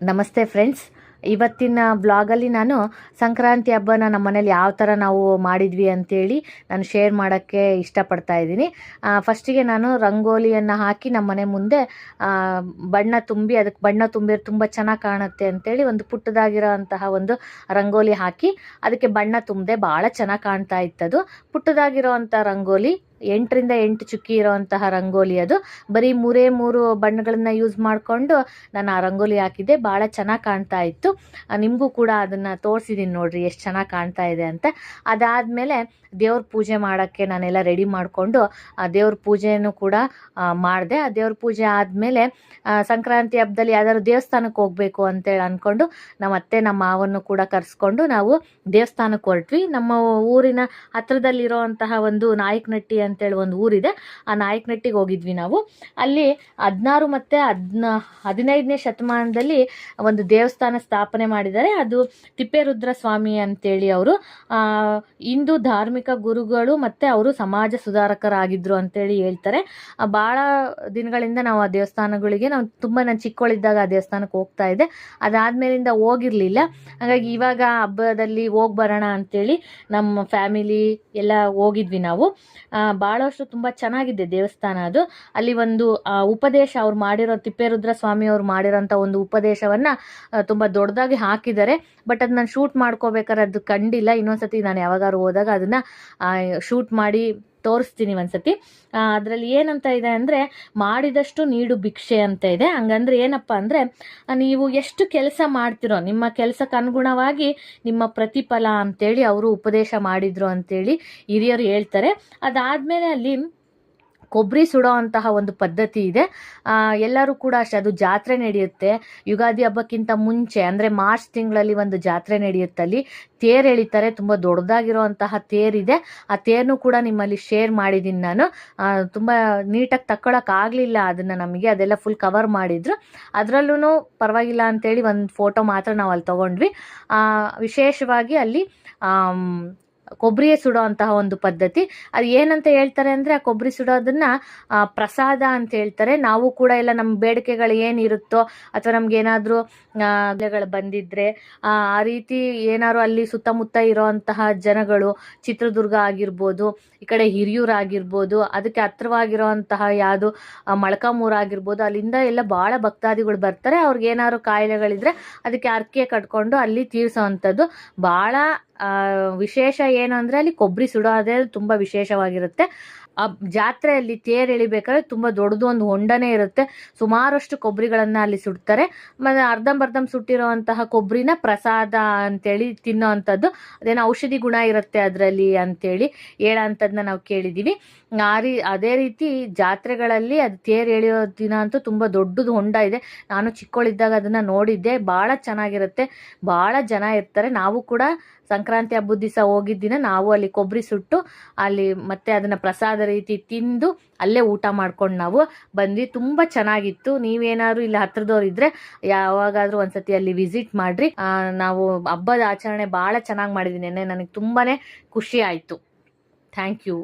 ನಮಸ್ತೆ ಫ್ರೆಂಡ್ಸ್ ಇವತ್ತಿನ ಬ್ಲಾಗಲ್ಲಿ ನಾನು ಸಂಕ್ರಾಂತಿ ಹಬ್ಬನ ನಮ್ಮ ಮನೇಲಿ ಯಾವ ಥರ ನಾವು ಮಾಡಿದ್ವಿ ಅಂತೇಳಿ ನಾನು ಶೇರ್ ಮಾಡೋಕ್ಕೆ ಇಷ್ಟಪಡ್ತಾ ಇದ್ದೀನಿ. ಫಸ್ಟಿಗೆ ನಾನು ರಂಗೋಲಿಯನ್ನು ಹಾಕಿ ನಮ್ಮ ಮನೆ ಮುಂದೆ ಬಣ್ಣ ತುಂಬಿ, ಅದಕ್ಕೆ ಬಣ್ಣ ತುಂಬಿರೋ ತುಂಬ ಚೆನ್ನಾಗಿ ಕಾಣುತ್ತೆ ಅಂತೇಳಿ ಒಂದು ಪುಟ್ಟದಾಗಿರೋ ಅಂತಹ ಒಂದು ರಂಗೋಲಿ ಹಾಕಿ, ಅದಕ್ಕೆ ಬಣ್ಣ ತುಂಬದೆ ಭಾಳ ಚೆನ್ನಾಗಿ ಕಾಣ್ತಾ ಇತ್ತದು. ಪುಟ್ಟದಾಗಿರೋ ರಂಗೋಲಿ ಎಂಟರಿಂದ ಎಂಟು ಚುಕ್ಕಿ ಇರೋವಂತಹ ರಂಗೋಲಿ ಅದು. ಬರೀ ಮೂರೇ ಮೂರು ಬಣ್ಣಗಳನ್ನು ಯೂಸ್ ಮಾಡಿಕೊಂಡು ನಾನು ಆ ರಂಗೋಲಿ ಹಾಕಿದ್ದೆ. ಭಾಳ ಚೆನ್ನಾಗಿ ಕಾಣ್ತಾ ಇತ್ತು. ನಿಮಗೂ ಕೂಡ ಅದನ್ನು ತೋರಿಸಿದ್ದೀನಿ ನೋಡಿರಿ ಎಷ್ಟು ಚೆನ್ನಾಗಿ ಕಾಣ್ತಾ ಇದೆ ಅಂತ. ಅದಾದಮೇಲೆ ದೇವ್ರ ಪೂಜೆ ಮಾಡೋಕ್ಕೆ ನಾನೆಲ್ಲ ರೆಡಿ ಮಾಡಿಕೊಂಡು, ಆ, ದೇವ್ರ ಪೂಜೆಯನ್ನು ಕೂಡ ಮಾಡಿದೆ. ಆ, ದೇವ್ರ ಪೂಜೆ ಆದಮೇಲೆ ಸಂಕ್ರಾಂತಿ ಹಬ್ಬದಲ್ಲಿ ಯಾವ್ದಾದ್ರು ದೇವಸ್ಥಾನಕ್ಕೆ ಹೋಗಬೇಕು ಅಂತೇಳಿ ಅಂದ್ಕೊಂಡು ನಮ್ಮ ಅತ್ತೆ, ನಮ್ಮ ಮಾವನ್ನು ಕೂಡ ಕರೆಸ್ಕೊಂಡು ನಾವು ದೇವಸ್ಥಾನಕ್ಕೆ ಹೊರಟ್ವಿ. ನಮ್ಮ ಊರಿನ ಹತ್ರದಲ್ಲಿರೋವಂತಹ ಒಂದು ನಾಯಕನಟ್ಟಿ ಅಂತೇಳಿ ಒಂದು ಊರಿದೆ. ಆ ನಾಯಕನಟ್ಟಿಗೆ ಹೋಗಿದ್ವಿ ನಾವು. ಅಲ್ಲಿ ಹದಿನಾರು ಮತ್ತು ಹದಿನ, ಹದಿನೈದನೇ ಶತಮಾನದಲ್ಲಿ ಒಂದು ದೇವಸ್ಥಾನ ಸ್ಥಾಪನೆ ಮಾಡಿದ್ದಾರೆ. ಅದು ತಿಪ್ಪೇರುದ್ರ ಸ್ವಾಮಿ ಅಂತೇಳಿ ಅವರು. ಹಿಂದೂ ಧಾರ್ಮಿಕ ಗುರುಗಳು ಮತ್ತು ಅವರು ಸಮಾಜ ಸುಧಾರಕರಾಗಿದ್ದರು ಅಂತೇಳಿ ಹೇಳ್ತಾರೆ. ಭಾಳ ದಿನಗಳಿಂದ ನಾವು ಆ ದೇವಸ್ಥಾನಗಳಿಗೆ ನಾವು ತುಂಬ ನಾನು ಚಿಕ್ಕವಳಿದ್ದಾಗ ಆ ದೇವಸ್ಥಾನಕ್ಕೆ ಹೋಗ್ತಾ ಇದ್ದೆ. ಅದಾದ್ಮೇಲಿಂದ ಹೋಗಿರಲಿಲ್ಲ. ಹಾಗಾಗಿ ಇವಾಗ ಹಬ್ಬದಲ್ಲಿ ಹೋಗಿ ಬರೋಣ ಅಂತೇಳಿ ನಮ್ಮ ಫ್ಯಾಮಿಲಿ ಎಲ್ಲ ಹೋಗಿದ್ವಿ ನಾವು. ಭಾಳಷ್ಟು ತುಂಬ ಚೆನ್ನಾಗಿದೆ ದೇವಸ್ಥಾನ ಅದು. ಅಲ್ಲಿ ಒಂದು ಉಪದೇಶ ಅವ್ರು ಮಾಡಿರೋ ತಿಪ್ಪೇರುದ್ರ ಸ್ವಾಮಿ ಅವ್ರು ಮಾಡಿರೋಂಥ ಒಂದು ಉಪದೇಶವನ್ನು ತುಂಬ ದೊಡ್ಡದಾಗಿ ಹಾಕಿದ್ದಾರೆ. ಬಟ್ ಅದು ನಾನು ಶೂಟ್ ಮಾಡ್ಕೋಬೇಕಾದ್ರೆ ಅದು ಕಂಡಿಲ್ಲ. ಇನ್ನೊಂದ್ಸತಿ ನಾನು ಯಾವಾಗಾದ್ರು ಹೋದಾಗ ಅದನ್ನು ಶೂಟ್ ಮಾಡಿ ತೋರಿಸ್ತೀನಿ ಒಂದ್ಸತಿ. ಅದರಲ್ಲಿ ಏನಂತ ಇದೆ ಅಂದರೆ, ಮಾಡಿದಷ್ಟು ನೀಡು ಭಿಕ್ಷೆ ಅಂತ ಇದೆ. ಹಂಗಂದ್ರೆ ಏನಪ್ಪ ಅಂದರೆ, ನೀವು ಎಷ್ಟು ಕೆಲಸ ಮಾಡ್ತಿರೋ, ನಿಮ್ಮ ಕೆಲಸಕ್ಕೆ ಅನುಗುಣವಾಗಿ ನಿಮ್ಮ ಪ್ರತಿಫಲ ಅಂತೇಳಿ ಅವರು ಉಪದೇಶ ಮಾಡಿದ್ರು ಅಂತೇಳಿ ಹಿರಿಯರು ಹೇಳ್ತಾರೆ. ಅದಾದಮೇಲೆ ಅಲ್ಲಿ ಕೊಬ್ಬರಿ ಸುಡೋ ಅಂತಹ ಒಂದು ಪದ್ಧತಿ ಇದೆ. ಎಲ್ಲರೂ ಕೂಡ ಅಷ್ಟೇ, ಅದು ಜಾತ್ರೆ ನಡೆಯುತ್ತೆ. ಯುಗಾದಿ ಹಬ್ಬಕ್ಕಿಂತ ಮುಂಚೆ, ಅಂದರೆ ಮಾರ್ಚ್ ತಿಂಗಳಲ್ಲಿ ಒಂದು ಜಾತ್ರೆ ನಡೆಯುತ್ತಲ್ಲಿ ತೇರು ಎಳಿತಾರೆ, ತುಂಬ ದೊಡ್ಡದಾಗಿರುವಂತಹ ತೇರಿದೆ ಆ ತೇರನ್ನು ಕೂಡ ನಿಮ್ಮಲ್ಲಿ ಶೇರ್ ಮಾಡಿದ್ದೀನಿ ನಾನು. ತುಂಬ ನೀಟಾಗಿ ತಕ್ಕೊಳಕ್ಕಾಗಲಿಲ್ಲ ಅದನ್ನು ನಮಗೆ, ಅದೆಲ್ಲ ಫುಲ್ ಕವರ್ ಮಾಡಿದ್ರು. ಅದರಲ್ಲೂ ಪರವಾಗಿಲ್ಲ ಅಂತೇಳಿ ಒಂದು ಫೋಟೋ ಮಾತ್ರ ನಾವು ಅಲ್ಲಿ ತೊಗೊಂಡ್ವಿ ವಿಶೇಷವಾಗಿ ಅಲ್ಲಿ ಕೊಬ್ಬರಿಯೇ ಸುಡೋ ಅಂತಹ ಒಂದು ಪದ್ಧತಿ. ಅದು ಏನಂತ ಹೇಳ್ತಾರೆ ಅಂದರೆ, ಆ ಕೊಬ್ಬರಿ ಸುಡೋದನ್ನ ಪ್ರಸಾದ ಅಂತ ಹೇಳ್ತಾರೆ. ನಾವು ಕೂಡ ಎಲ್ಲ ನಮ್ಮ ಬೇಡಿಕೆಗಳು ಏನಿರುತ್ತೋ, ಅಥವಾ ನಮ್ಗೆ ಏನಾದರೂ ಬಂದಿದ್ರೆ, ಆ ರೀತಿ ಏನಾದ್ರು ಅಲ್ಲಿ ಸುತ್ತಮುತ್ತ ಇರೋವಂತಹ ಜನಗಳು, ಚಿತ್ರದುರ್ಗ ಆಗಿರ್ಬೋದು, ಈ ಕಡೆ ಹಿರಿಯೂರು ಆಗಿರ್ಬೋದು, ಅದಕ್ಕೆ ಹತ್ರವಾಗಿರೋವಂತಹ ಯಾವುದು ಮಳಕಾಮೂರ್ ಆಗಿರ್ಬೋದು, ಅಲ್ಲಿಂದ ಎಲ್ಲ ಭಾಳ ಭಕ್ತಾದಿಗಳು ಬರ್ತಾರೆ. ಅವ್ರಿಗೆ ಏನಾದ್ರು ಕಾಯಿಲೆಗಳಿದ್ರೆ, ಅದಕ್ಕೆ ಅರ್ಕೆ ಕಟ್ಕೊಂಡು ಅಲ್ಲಿ ತೀರಿಸೋವಂಥದ್ದು ಭಾಳ ವಿಶೇಷ ಏನು ಅಂದ್ರೆ ಅಲ್ಲಿ ಕೊಬ್ಬರಿ ಸುಡೋದೇ ತುಂಬಾ ವಿಶೇಷವಾಗಿರುತ್ತೆ. ಆ ಜಾತ್ರೆಯಲ್ಲಿ ತೇರು ಎಳಿಬೇಕಾದ್ರೆ ತುಂಬ ದೊಡ್ಡದು ಒಂದು ಹೊಂಡನೇ ಇರುತ್ತೆ. ಸುಮಾರಷ್ಟು ಕೊಬ್ಬರಿಗಳನ್ನು ಅಲ್ಲಿ ಸುಡ್ತಾರೆ. ಮತ್ತು ಅರ್ಧಂಬರ್ಧಂ ಸುಟ್ಟಿರೋವಂತಹ ಕೊಬ್ಬರಿನ ಪ್ರಸಾದ ಅಂತೇಳಿ ತಿನ್ನೋ ಅಂಥದ್ದು ಅದೇನೋ ಔಷಧಿ ಗುಣ ಇರುತ್ತೆ ಅದರಲ್ಲಿ ಅಂತೇಳಿ ಹೇಳೋಂಥದ್ದನ್ನ ನಾವು ಕೇಳಿದ್ದೀವಿ. ಆ ರೀ, ಅದೇ ರೀತಿ ಜಾತ್ರೆಗಳಲ್ಲಿ ಅದು ತೇರು ಎಳೆಯೋ ದಿನ ಅಂತೂ ತುಂಬ ದೊಡ್ಡದು ಹೊಂಡ ಇದೆ. ನಾನು ಚಿಕ್ಕವಳಿದ್ದಾಗ ಅದನ್ನು ನೋಡಿದ್ದೆ. ಭಾಳ ಚೆನ್ನಾಗಿರುತ್ತೆ. ಭಾಳ ಜನ ಇರ್ತಾರೆ. ನಾವು ಕೂಡ ಸಂಕ್ರಾಂತಿ ಹಬ್ಬದ ದಿವಸ ಹೋಗಿದ್ದಿನ ನಾವು ಅಲ್ಲಿ ಕೊಬ್ಬರಿ ಸುಟ್ಟು ಅಲ್ಲಿ ಮತ್ತೆ ಅದನ್ನು ಪ್ರಸಾದ ರೀತಿ ತಿಂದು ಅಲ್ಲೇ ಊಟ ಮಾಡ್ಕೊಂಡು ನಾವು. ಬಂದ್ವಿ. ತುಂಬ ಚೆನ್ನಾಗಿತ್ತು. ನೀವೇನಾದ್ರು ಇಲ್ಲಿ ಹತ್ರದವ್ರು ಇದ್ರೆ ಯಾವಾಗಾದ್ರೂ ಒಂದ್ಸತಿ ಅಲ್ಲಿ ವಿಸಿಟ್ ಮಾಡ್ರಿ. ನಾವು ಹಬ್ಬದ ಆಚರಣೆ ಭಾಳ ಚೆನ್ನಾಗಿ ಮಾಡಿದ್ದೀನಿ ನನಗೆ ತುಂಬಾನೇ ಖುಷಿ ಆಯಿತು. Thank you